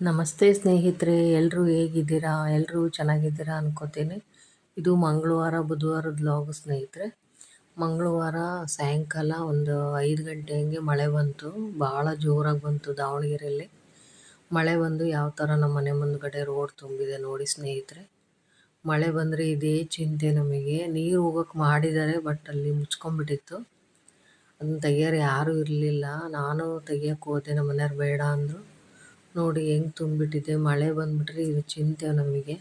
ನಮಸ್ತೆ ಸ್ನೇಹಿತರೆ ಎಲ್ಲರೂ ಹೇಗಿದ್ದೀರಾ? ಎಲ್ಲರೂ ಚೆನ್ನಾಗಿದ್ದೀರಾ ಅನ್ಕೋತೀನಿ. ಇದು ಮಂಗಳವಾರ ಬುಧವಾರದ ಲಾಗ್ ಸ್ನೇಹಿತರೆ. ಮಂಗಳವಾರ ಸಾಯಂಕಾಲ ಒಂದು ಐದು ಗಂಟೆ ಹಂಗೆ ಮಳೆ ಬಂತು. ಭಾಳ ಜೋರಾಗಿ ಬಂತು ದಾವಣಗೆರೆಯಲ್ಲಿ. ಮಳೆ ಬಂದು ಯಾವ ಥರ ನಮ್ಮ ಮನೆ ಮುಂದ್ಗಡೆ ರೋಡ್ ತುಂಬಿದೆ ನೋಡಿ ಸ್ನೇಹಿತರೆ. ಮಳೆ ಬಂದರೆ ಇದೇ ಚಿಂತೆ ನಮಗೆ. ನೀರು ಹೋಗೋಕೆ ಮಾಡಿದ್ದಾರೆ, ಬಟ್ ಅಲ್ಲಿ ಮುಚ್ಕೊಂಡ್ಬಿಟ್ಟಿತ್ತು. ಅದನ್ನ ತೆಗಿಯೋರು ಯಾರೂ ಇರಲಿಲ್ಲ. ನಾನು ತೆಗಿಯೋಕೆ ಹೋದೆ, ನಮ್ಮ ಮನೆಯವ್ರು ಬೇಡ ಅಂದರು. ನೋಡಿ ಹೆಂಗೆ ತುಂಬಿಟ್ಟಿದೆ ಮಳೆ ಬಂದುಬಿಟ್ರೆ ಇದು ಚಿಂತೆ ನಮಗೆ.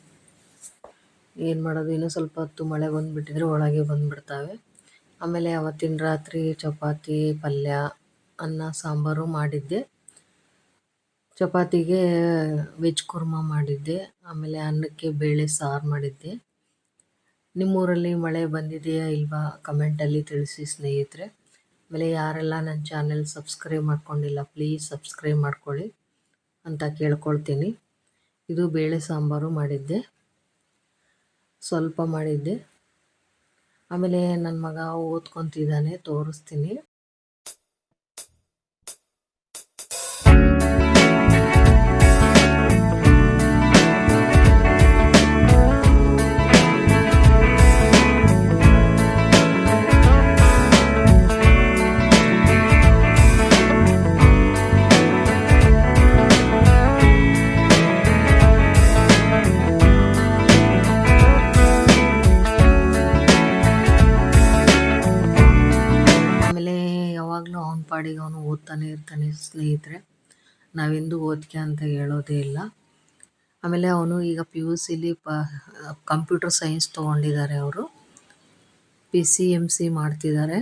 ಏನು ಮಾಡೋದು? ಇನ್ನೂ ಸ್ವಲ್ಪ ಹೊತ್ತು ಮಳೆ ಬಂದುಬಿಟ್ಟಿದ್ರೆ ಒಳಗೆ ಬಂದುಬಿಡ್ತಾವೆ. ಆಮೇಲೆ ಅವತ್ತಿನ ರಾತ್ರಿ ಚಪಾತಿ, ಪಲ್ಯ, ಅನ್ನ, ಸಾಂಬಾರು ಮಾಡಿದ್ದೆ. ಚಪಾತಿಗೆ ವೆಜ್ ಕುರ್ಮ ಮಾಡಿದ್ದೆ. ಆಮೇಲೆ ಅನ್ನಕ್ಕೆ ಬೇಳೆ ಸಾರು ಮಾಡಿದ್ದೆ. ನಿಮ್ಮೂರಲ್ಲಿ ಮಳೆ ಬಂದಿದೆಯಾ ಇಲ್ವಾ? ಕಮೆಂಟಲ್ಲಿ ತಿಳಿಸಿ ಸ್ನೇಹಿತರೆ. ಆಮೇಲೆ ಯಾರೆಲ್ಲ ನನ್ನ ಚಾನೆಲ್ ಸಬ್ಸ್ಕ್ರೈಬ್ ಮಾಡ್ಕೊಂಡಿಲ್ಲ ಪ್ಲೀಸ್ ಸಬ್ಸ್ಕ್ರೈಬ್ ಮಾಡ್ಕೊಳ್ಳಿ. ಅಂತ ಕೇಳ್ಕೊಳ್ತೀನಿ. ಇದು ಬೇಳೆ ಸಾಂಬಾರು ಮಾಡಿದ್ದೆ. ಸ್ವಲ್ಪ ಮಾಡಿದ್ದೆ. ಆಮೇಲೆ ನನ್ನ ಮಗ ಓದ್ಕೊತಿದ್ದಾನೆ ತೋರಿಸ್ತೀನಿ. ಪಾಡಿಗೆ ಅವನು ಓದ್ತಾನೆ ಇರ್ತಾನೆ ಸ್ನೇಹಿತರೆ. ನಾವೆಂದು ಓದ್ಕೆ ಅಂತ ಹೇಳೋದೇ ಇಲ್ಲ. ಆಮೇಲೆ ಅವನು ಈಗ ಪಿ ಯು ಸಿಲಿ ಪ ಕಂಪ್ಯೂಟರ್ ಸೈನ್ಸ್ ತೊಗೊಂಡಿದ್ದಾರೆ ಅವರು. ಪಿ ಸಿ ಎಂ ಸಿ ಮಾಡ್ತಿದ್ದಾರೆ.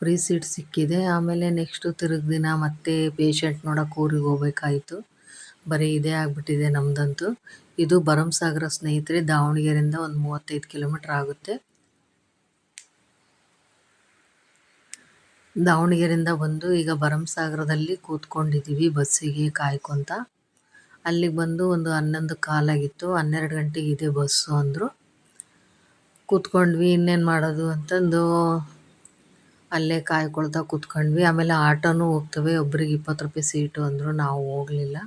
ಫ್ರೀ ಸೀಟ್ ಸಿಕ್ಕಿದೆ. ಆಮೇಲೆ ನೆಕ್ಸ್ಟು ತಿರುಗಿ ದಿನ ಮತ್ತೆ ಪೇಷಂಟ್ ನೋಡೋಕೆ ಊರಿಗೆ ಹೋಗ್ಬೇಕಾಯಿತು. ಬರೀ ಇದೇ ಆಗಿಬಿಟ್ಟಿದೆ ನಮ್ಮದಂತೂ ಇದು ಭರಮಸಾಗರ ಸ್ನೇಹಿತರೆ, ದಾವಣಗೆರೆಯಿಂದ ಒಂದು ಮೂವತ್ತೈದು ಕಿಲೋಮೀಟ್ರ್ ಆಗುತ್ತೆ. ದಾವಣಗೆರೆಯಿಂದ ಬಂದು ಈಗ ಭರಮಸಾಗರದಲ್ಲಿ ಕೂತ್ಕೊಂಡಿದ್ದೀವಿ ಬಸ್ಸಿಗೆ ಕಾಯ್ಕೊಂತ. ಅಲ್ಲಿಗೆ ಬಂದು ಒಂದು ಹನ್ನೊಂದು ಕಾಲಾಗಿತ್ತು. ಹನ್ನೆರಡು ಗಂಟೆಗೆ ಇದೆ ಬಸ್ಸು ಅಂದರು. ಕೂತ್ಕೊಂಡ್ವಿ, ಇನ್ನೇನು ಮಾಡೋದು ಅಂತಂದು ಅಲ್ಲೇ ಕಾಯ್ಕೊಳ್ತಾ ಕೂತ್ಕೊಂಡ್ವಿ. ಆಮೇಲೆ ಆಟೋನೂ ಹೋಗ್ತವೆ. ಒಬ್ರಿಗೆ ಇಪ್ಪತ್ತು ರೂಪಾಯಿ ಸೀಟು ಅಂದರು. ನಾವು ಹೋಗಲಿಲ್ಲ.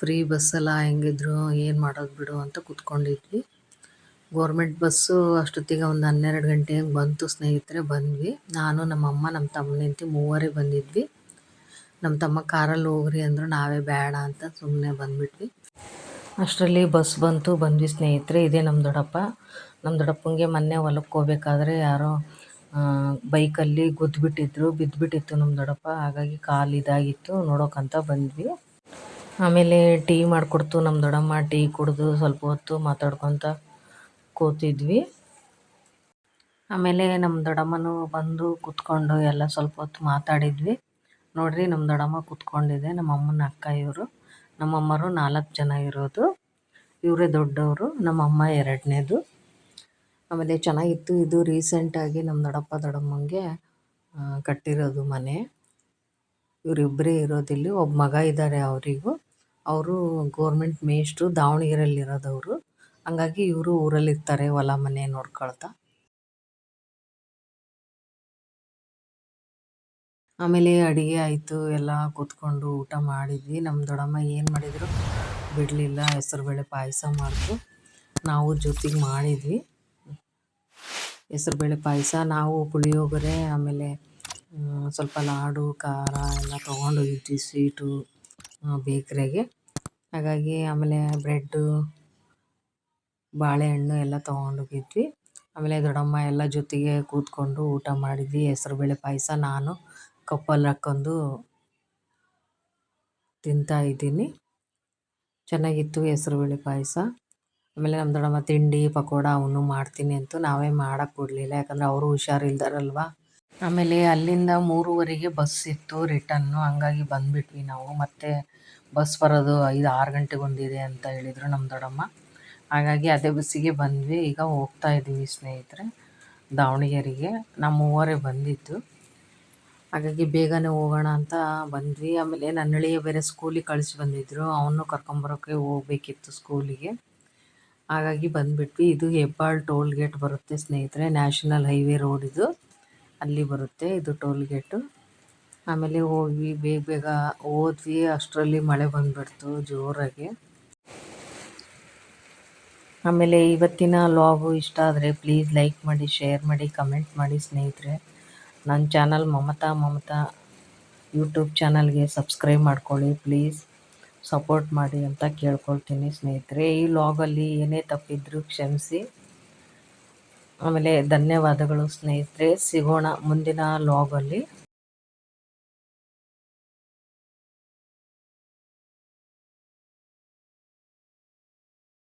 ಫ್ರೀ ಬಸ್ಸಲ್ಲ ಹೆಂಗಿದ್ರು, ಏನು ಮಾಡೋದು ಬಿಡು ಅಂತ ಕೂತ್ಕೊಂಡಿದ್ವಿ. ಗೋರ್ಮೆಂಟ್ ಬಸ್ಸು ಅಷ್ಟೊತ್ತಿಗೆ ಒಂದು ಹನ್ನೆರಡು ಗಂಟೆ ಹಂಗೆ ಬಂತು. ಸ್ನೇಹಿತರೆ, ಬಂದ್ವಿ. ನಾನು ನಮ್ಮ ಅಮ್ಮ ನಮ್ಮ ತಮ್ಮನ ಹೆಂಡ್ತಿ ಮೂವರೇ ಬಂದಿದ್ವಿ. ನಮ್ಮ ತಮ್ಮ ಕಾರಲ್ಲಿ ಹೋಗ್ರಿ ಅಂದರು ನಾವೇ ಬೇಡ ಅಂತ ಸುಮ್ಮನೆ ಬಂದ್ಬಿಟ್ವಿ. ಅಷ್ಟರಲ್ಲಿ ಬಸ್ ಬಂತು. ಬಂದ್ವಿ ಸ್ನೇಹಿತರೆ. ಇದೇ ನಮ್ಮ ದೊಡ್ಡಪ್ಪ. ನಮ್ಮ ದೊಡ್ಡಪ್ಪಂಗೆ ಮೊನ್ನೆ ಹೊಲಕ್ಕೆ ಹೋಗ್ಬೇಕಾದ್ರೆ ಯಾರೋ ಬೈಕಲ್ಲಿ ಗುದ್ದುಬಿಟ್ಟಿದ್ರು. ಬಿದ್ದುಬಿಟ್ಟಿತ್ತು ನಮ್ಮ ದೊಡ್ಡಪ್ಪ. ಹಾಗಾಗಿ ಕಾಲು ಇದಾಗಿತ್ತು. ನೋಡೋಕ್ಕಂತ ಬಂದ್ವಿ. ಆಮೇಲೆ ಟೀ ಮಾಡಿಕೊಡ್ತು ನಮ್ಮ ದೊಡ್ಡಮ್ಮ. ಟೀ ಕುಡಿದು ಸ್ವಲ್ಪ ಹೊತ್ತು ಮಾತಾಡ್ಕೊತ ಕೂತಿದ್ವಿ. ಆಮೇಲೆ ನಮ್ಮ ದೊಡ್ಡಮ್ಮನೂ ಬಂದು ಕೂತ್ಕೊಂಡು ಎಲ್ಲ ಸ್ವಲ್ಪ ಹೊತ್ತು ಮಾತಾಡಿದ್ವಿ. ನೋಡ್ರಿ ನಮ್ಮ ದೊಡ್ಡಮ್ಮ ಕೂತ್ಕೊಂಡಿದೆ, ನಮ್ಮ ಅಮ್ಮನ ಅಕ್ಕ ಇವರು. ನಮ್ಮಮ್ಮರು ನಾಲ್ಕು ಜನ ಇರೋದು. ಇವರೇ ದೊಡ್ಡವರು ನಮ್ಮಮ್ಮ ಎರಡನೇದು. ಆಮೇಲೆ ಚೆನ್ನಾಗಿತ್ತು ಇದು ರೀಸೆಂಟಾಗಿ ನಮ್ಮ ದೊಡ್ಡಪ್ಪ ದೊಡ್ಡಮ್ಮಂಗೆ ಕಟ್ಟಿರೋದು ಮನೆ. ಇವರಿಬ್ಬರೇ ಇರೋದಿಲ್ಲಿ ಒಬ್ಬ ಮಗ ಇದ್ದಾರೆ ಅವರಿಗೂ. ಅವರು ಗೋರ್ಮೆಂಟ್ ಮೇಷ್ಟ್ರು ದಾವಣಗೆರೆಯಲ್ಲಿರೋದವರು. ಹಂಗಾಗಿ ಇವರು ಊರಲ್ಲಿರ್ತಾರೆ, ಹೊಲ ಮನೆ ನೋಡ್ಕೊಳ್ತಾ. ಆಮೇಲೆ ಅಡುಗೆ ಆಯಿತು, ಎಲ್ಲ ಕೂತ್ಕೊಂಡು ಊಟ ಮಾಡಿದ್ವಿ. ನಮ್ಮ ದೊಡ್ಡಮ್ಮ ಏನು ಮಾಡಿದರು? ಬಿಡಲಿಲ್ಲ ಹೆಸರುಬೇಳೆ ಪಾಯಸ ಮಾಡಿದ್ರು ನಾವು ಜೊತೆಗೆ ಮಾಡಿದ್ವಿ. ಹೆಸರುಬೇಳೆ ಪಾಯಸ, ನಾವು ಪುಳಿಯೋಗರೆ, ಆಮೇಲೆ ಸ್ವಲ್ಪ ಲಾಡು, ಖಾರ ಎಲ್ಲ ತೊಗೊಂಡೋಗಿದ್ವಿ ಸ್ವೀಟು ಬೇಕ್ರಿಗೆ ಹಾಗಾಗಿ ಆಮೇಲೆ ಬ್ರೆಡ್ಡು ಬಾಳೆಹಣ್ಣು ಎಲ್ಲ ತೊಗೊಂಡೋಗಿದ್ವಿ ಆಮೇಲೆ ದೊಡ್ಡಮ್ಮ ಎಲ್ಲ ಜೊತೆಗೆ ಕೂತ್ಕೊಂಡು ಊಟ ಮಾಡಿದ್ವಿ. ಹೆಸ್ರುಬೇಳೆ ಪಾಯಸ ನಾನು ಕಪ್ಪಲ್ಲಿ ಹಾಕ್ಕೊಂಡು ತಿಂತಾ ಇದ್ದೀನಿ. ಚೆನ್ನಾಗಿತ್ತು ಹೆಸ್ರುಬೇಳೆ ಪಾಯಸ. ಆಮೇಲೆ ನಮ್ಮ ದೊಡ್ಡಮ್ಮ ತಿಂಡಿ, ಪಕೋಡ ಅವನು ಮಾಡ್ತೀನಿ ಅಂತ ನಾವೇ ಮಾಡೋಕೆ ಕೊಡಲಿಲ್ಲ. ಯಾಕಂದರೆ ಅವರು ಹುಷಾರಿಲ್ದಾರಲ್ವ? ಆಮೇಲೆ ಅಲ್ಲಿಂದ ಮೂರುವರೆಗೆ ಬಸ್ ಇತ್ತು ರಿಟನ್ನು ಹಂಗಾಗಿ ಬಂದುಬಿಟ್ವಿ ನಾವು. ಮತ್ತೆ ಬಸ್ ಬರೋದು ಐದು ಆರು ಗಂಟೆಗೊಂದಿದೆ ಅಂತ ಹೇಳಿದರು ನಮ್ಮ ದೊಡ್ಡಮ್ಮ. ಹಾಗಾಗಿ ಅದೇ ಬಸ್ಸಿಗೆ ಬಂದ್ವಿ. ಈಗ ಹೋಗ್ತಾ ಇದ್ದೀವಿ ಸ್ನೇಹಿತರೆ, ದಾವಣಗೆರೆಗೆ. ನಮ್ಮ ಮೂವರೇ ಬಂದಿದ್ದು. ಹಾಗಾಗಿ ಬೇಗನೆ ಹೋಗೋಣ ಅಂತ ಬಂದ್ವಿ. ಆಮೇಲೆ ನನ್ನ ಅಳಿಯ ಬೇರೆ ಸ್ಕೂಲಿಗೆ ಕಳಿಸಿ ಬಂದಿದ್ದರು ಅವನು ಕರ್ಕೊಂಬರೋಕೆ ಹೋಗ್ಬೇಕಿತ್ತು ಸ್ಕೂಲಿಗೆ. ಹಾಗಾಗಿ ಬಂದುಬಿಟ್ವಿ. ಇದು ಹೆಬ್ಬಾಳ್ ಟೋಲ್ ಗೇಟ್ ಬರುತ್ತೆ ಸ್ನೇಹಿತರೆ. ನ್ಯಾಷನಲ್ ಹೈವೇ ರೋಡ್ ಇದು. ಅಲ್ಲಿ ಬರುತ್ತೆ ಇದು ಟೋಲ್ ಗೇಟು. ಆಮೇಲೆ ಹೋಗಿ ಬೇಗ ಬೇಗ ಹೋದ್ವಿ. ಅಷ್ಟರಲ್ಲಿ ಮಳೆ ಬಂದುಬಿಡ್ತು ಜೋರಾಗಿ. ಆಮೇಲೆ ಇವತ್ತಿನ ಲಾಗು ಇಷ್ಟ ಆದರೆ ಪ್ಲೀಸ್ ಲೈಕ್ ಮಾಡಿ ಶೇರ್ ಮಾಡಿ ಕಮೆಂಟ್ ಮಾಡಿ ಸ್ನೇಹಿತರೆ. ನನ್ನ ಚಾನಲ್ ಮಮತಾ ಮಮತಾ ಯೂಟ್ಯೂಬ್ ಚಾನಲ್ಗೆ ಸಬ್ಸ್ಕ್ರೈಬ್ ಮಾಡ್ಕೊಳ್ಳಿ ಪ್ಲೀಸ್ ಸಪೋರ್ಟ್ ಮಾಡಿ ಅಂತ ಕೇಳ್ಕೊಳ್ತೀನಿ ಸ್ನೇಹಿತರೆ. ಈ ಲಾಗಲ್ಲಿ ಏನೇ ತಪ್ಪಿದ್ರೂ ಕ್ಷಮಿಸಿ. ಆಮೇಲೆ ಧನ್ಯವಾದಗಳು ಸ್ನೇಹಿತರೆ. ಸಿಗೋಣ ಮುಂದಿನ ಲಾಗಲ್ಲಿ